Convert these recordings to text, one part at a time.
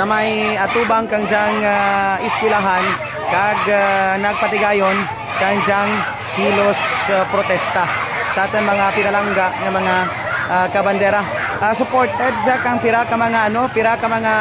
sa may atubang kang diyang ah, iskwilahan kag ah, nagpatigayon kang diyang kilos ah, protesta sa ating mga pinalangga ng mga ah, kabandera. Ah, supported sa kang pira ka mga ano, pira ka mga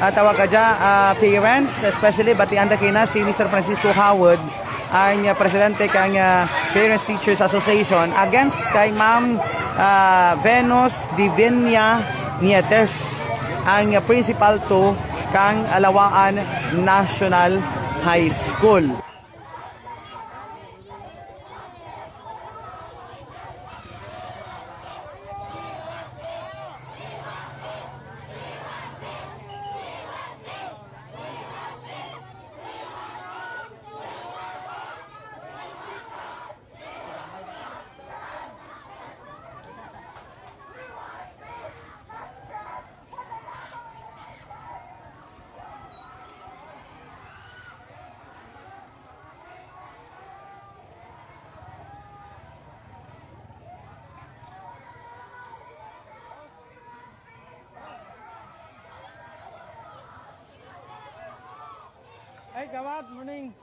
ah, tawag ka dya, ah, parents, especially batian kina si Mr. Francisco Howard ang uh, presidente kang uh, Parents Teachers Association against kay Ma'am uh, Venus Divinia Nietes ang principal to kang Alawaan National High School. Ay, gawad, morning.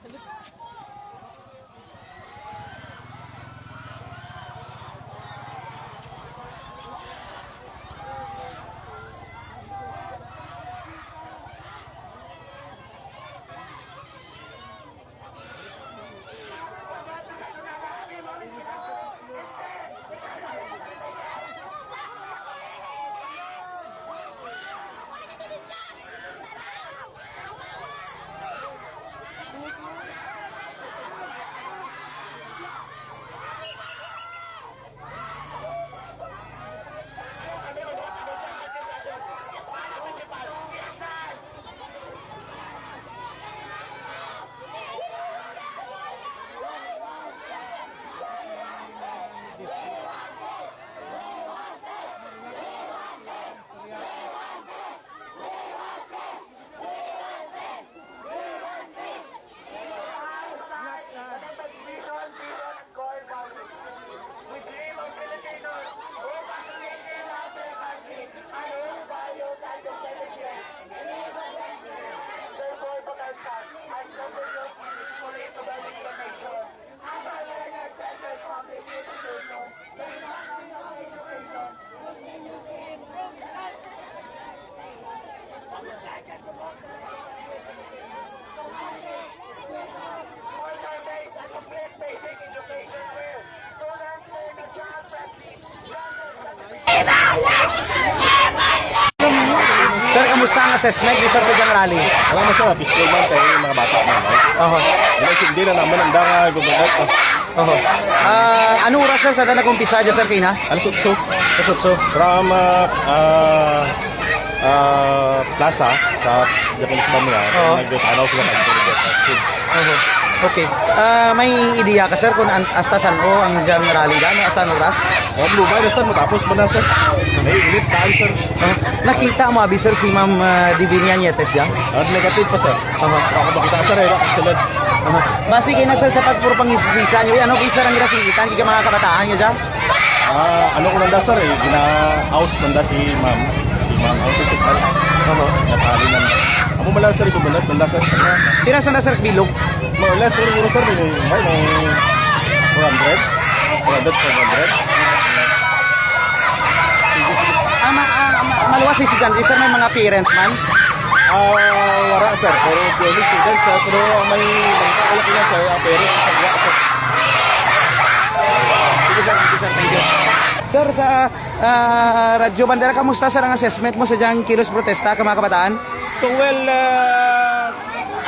Sir, kamusta ang assessment ni Sir Pigang Rally? Alam mo sa school man tayo yung mga bata na? Oho. Wala hindi na naman ang danga gumamot. Oho. Ah, anong oras sir sa dala kumpisa dyan sir kina? Ano sutso? Kasutso. From uh, uh, uh, plaza sa Japanese Bamya, Oo. nag-ano sila sa school. Oho. Okay. Ah, may ideya ka sir kung an- hasta saan o ang dyan rally? Ano hasta anong oras? Ang lubay na sir, matapos ba na sir? May init taan sir. Ah, nakita mo abi sir si Ma'am uh, Divinia Nietes dyan? Ang negative pa sir. Oho. Ako makita sir, eh, bakit sila? Oho. Basi kayo na sir sa pagpuro pang-isisa nyo. Ano kisa ang ginasigitan? Kaya mga kabataan nyo dyan? Ah, ano ko nanda sir eh, gina-house nanda si ma'am. Si ma'am, ang physical. Oho. Natali na. Amo mala sir, kumalat nanda sir. Pira sa na sir bilog? More or less, siguro sir, may, may, may 400. 400, 400. Ah, ma- ah, ma- maluwas si dyan. Sir, may mga parents man? Ah, wala sir, pero purely students sir, pero may nagkakalak na sir, ang parents wala sir. Sige sir, sige sir, thank you. Sir, sa ah, Radyo Bandera, kamusta sir ang assessment mo sa diyang kilos protesta mga kabataan? So well, uh,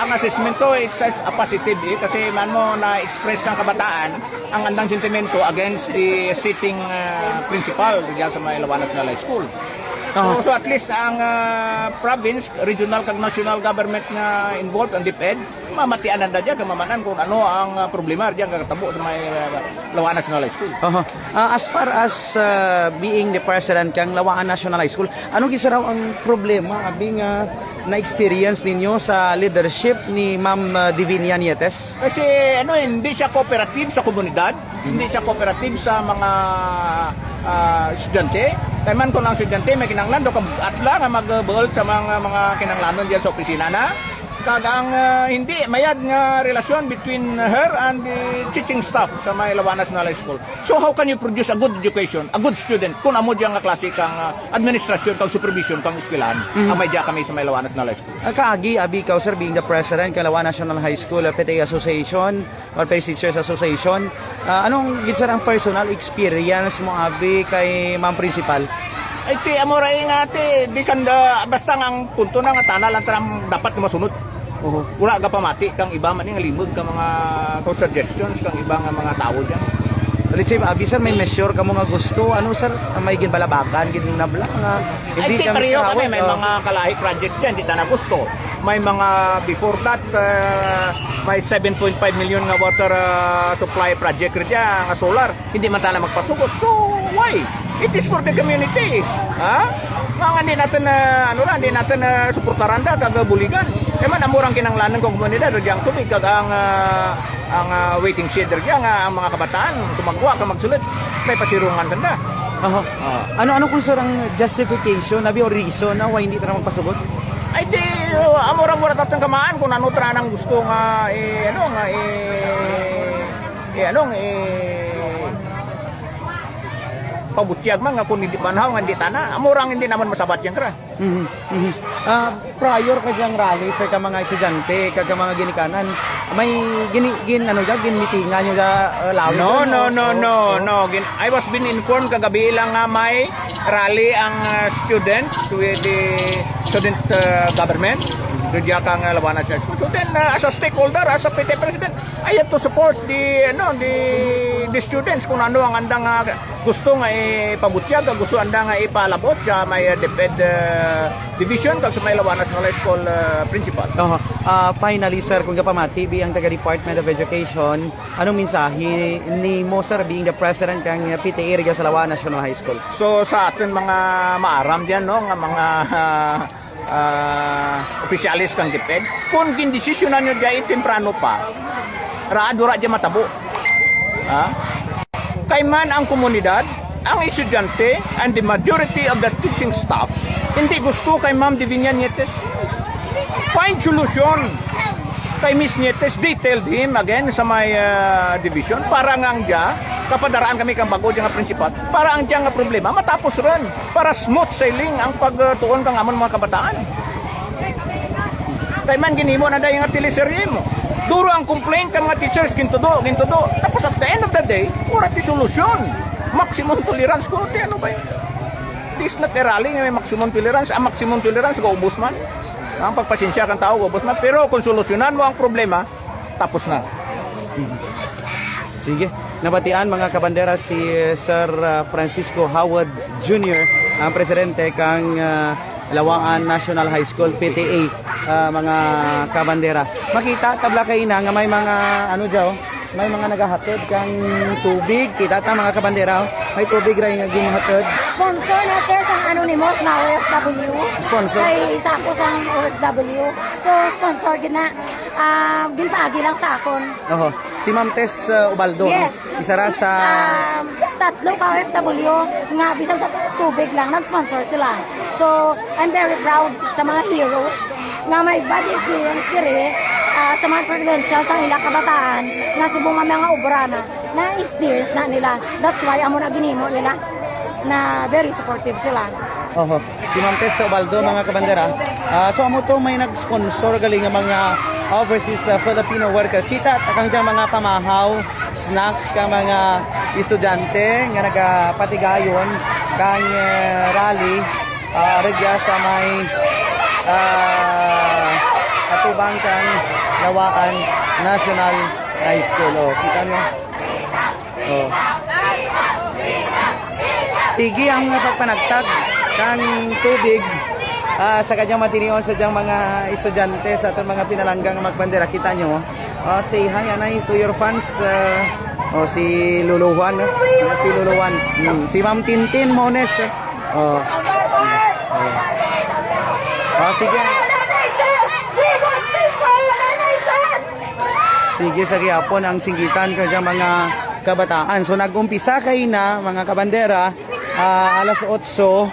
ang assessment ko it's a positive eh, kasi man mo na-express kang kabataan ang andang sentimento against the sitting uh, principal diyan sa may Lawanas High School. Oo. So, so at least ang ah, province, regional kag national government nga involved ang DepEd, mamatian na dyan, kamamanan kung ano ang ah, problema diyan kakatabo sa may uh, Lawa National High School. Oho. Ah, as far as ah, being the president kang Lawaan National High School, anong gisa raw ang problema abing ah, na-experience ninyo sa leadership ni Ma'am ah, Divinia Nietes? Kasi ano, hindi siya cooperative sa komunidad, hindi siya cooperative sa mga ah, estudyante. Kaya man kung ang estudyante may kinanglan do atla nga mag-build sa mga mga kinanglanon diyan sa opisina na. Kag ang ah, hindi mayad nga relasyon between her and the teaching staff sa may Lawa National High School. So how can you produce a good education, a good student kung amo diyan nga klase kang ah, administrasyon kang supervision kang eskwelahan. Ang may diya kami sa may Lawa National High School. Ah, Kaagi, abi ikaw sir, being the president ng Lawaan National High School PTA Association or PTA Teachers Association, ah, anong gisa ang personal experience mo abi kay Ma'am Principal? Ay ti amoray nga ti di kanda basta nga ang punto na nga tana lang tanang dapat masunod. Oho. Wala ka pamati kang iba man nga limog ka mga kung suggestions kang iba nga mga tao diyan. Let's say, abi sir, may measure ka mo nga gusto. Ano sir, may ginbalabakan, ginabla nga. Ay ti kami pareho kami may oh. mga kalahi projects diyan di na gusto. May mga before that uh, may 7.5 million nga water uh, supply project rin diyan nga solar. Hindi man tala magpasugot. So why? It is for the community. Ha? Mga hindi natin na ano lang, hindi natin na suportaran da kag buligan. Eh man amurang kinanglanan kong komunidad diyan tubig kag ang ah, ang ah, waiting shed diyan nga ang mga kabataan tumagwa ka magsulit. May pasirungan tanda. Oho. Ah. Ano ano kung sir ang justification, abi o reason na why hindi ta naman pasugot? Ay di, uh, amura mura tatang kamaan kung ano tra nang gusto nga, eh, ano nga, eh, eh, ano, eh, pabutyag man nga kung hindi panhaw nga hindi tana, amurang hindi naman masabat yan kra. Mhm. mhm. Ah, prior ka diyang rally sa ka mga estudyante, kag ka mga ginikanan, may gini, gin ano ja, ginmitingan nyo ja uh, lawin No, no, no, no, oo. no. Gin- I was been informed kagabi lang nga may rally ang uh, student with the student uh, government. Doon kang uh, labanan siya. So then, uh, as a stakeholder, as a PT president, I have to support the, ano, the, the students kung ano ang andang uh, gusto nga ipabutyag, gusto andang nga ipalabot sa may uh, DepEd uh, division kag sa may Lawanas National High School uh, principal. Oho. Ah, finally sir, kung kapamati bi ang taga Department of Education, anong mensahe ni mo sir being the president kang uh, PTA Riga Salawa National High School? So sa atin mga maaram diyan no nga mga ah, ah, opisyalis kang DepEd kung gindesisyonan nyo diya temprano pa ra diya matabo ha? Kay man ang komunidad ang estudyante and the majority of the teaching staff hindi gusto kay Ma'am Divina Nietes. Find solution. Kay Miss Nietes detailed him again sa may ah, division para nga ang kapadaraan kami kang bago diya nga principal para ang diya nga problema matapos ron. Para smooth sailing ang pagtuon kang amon mga kabataan. Kay man ginimo na dayon nga teleserye mo duro ang complaint kang mga teachers gintudo gintudo tapos at the end of the day mura ti solusyon maximum tolerance ko ti ano ba yun? This not a rally may maximum tolerance. Ang maximum tolerance, gaubos man. Ang pagpasensya kang tao, gaubos man. Pero kung solusyonan mo ang problema, tapos na. Sige. Nabatian mga kabandera si uh, Sir uh, Francisco Howard Jr., ang presidente kang uh, Lawaan National High School PTA uh, mga kabandera. Makita tabla kay ina nga may mga ano daw, may mga nagahatid kang tubig. Kita ta mga kabandera, oh. may tubig ra nga gimahatid. Sponsor na sir sa anonymous na OFW. Sponsor? Kay isa ako sa OFW. So, sponsor gid na. Ah, ginpaagi lang sa akon. Oho. Si Ma'am Tess uh, Ubaldo? Yes. isa ra sa Um, tatlo ka OFW nga bisan sa tubig lang nag-sponsor sila. So, I'm very proud sa mga heroes nga may bad experience diri ah, sa mga credentials sa ilang kabataan nga subong nga mga obra na na experience na nila. That's why amo na ginimo nila na very supportive sila. Oho. Si Ma'am Tess Ubaldo, mga kabandera. Ah, so amo to may nag-sponsor galing mga overseas uh, Filipino workers. Kita takang dyan mga pamahaw, snacks ka mga estudyante nga nagapatigayon kang eh, rally uh, regya sa may uh, atubang kang Lawaan National High School. Oh, kita nyo? Oh. Sige ang pagpanagtag kang tubig ah, sa kanyang matinion sa diyang mga estudyante sa atong mga pinalanggang magbandera kita nyo Ah, say hi anay to your fans ah, oh, si Luluwan? Ah, si Luluwan Mm, si Ma'am Tintin Mones oh. Oh, sige Sige sa gihapon ang singgitan kaya mga kabataan. So nag-umpisa kay na mga kabandera ah, alas 8 uh,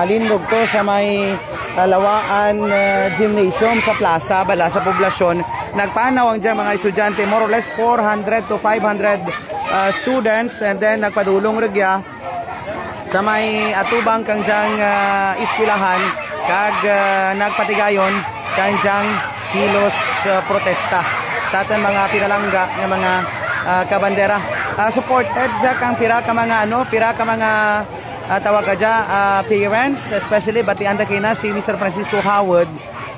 halindog to sa may Kalawaan ah, Gymnasium sa plaza bala sa poblasyon. Nagpanaw ang dyan mga estudyante more or less 400 to 500 ah, students and then nagpadulong regya sa may atubang kang diyang ah, iskwilahan kag ah, nagpatigayon kang diyang kilos ah, protesta sa ating mga pinalangga ng mga ah, kabandera Ah, supported dya kang pira ka mga ano pira ka mga ah, tawag ka dya ah, parents especially batian da kina si Mr. Francisco Howard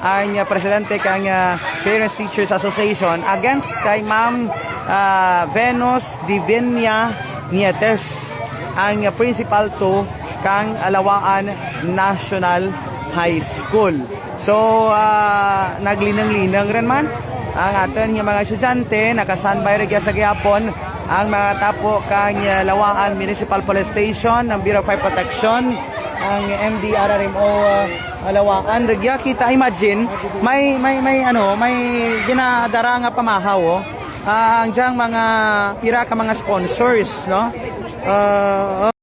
ang uh, presidente kang ah, Parents Teachers Association against kay Ma'am ah, Venus Divinia Nietes ang uh, principal to kang Alawaan National High School. So, uh, naglinang-linang rin man ang aton nga mga estudyante. Nakasanbay rin sa gihapon ang mga tapo kang uh, Lawaan Municipal Police Station ng Bureau of Fire Protection. Ang MDRRMO uh, Lawaan Regya kita imagine may may may ano may ginadara nga pamahaw oh. Ah, ang diyang mga pira ka mga sponsors no? Ah,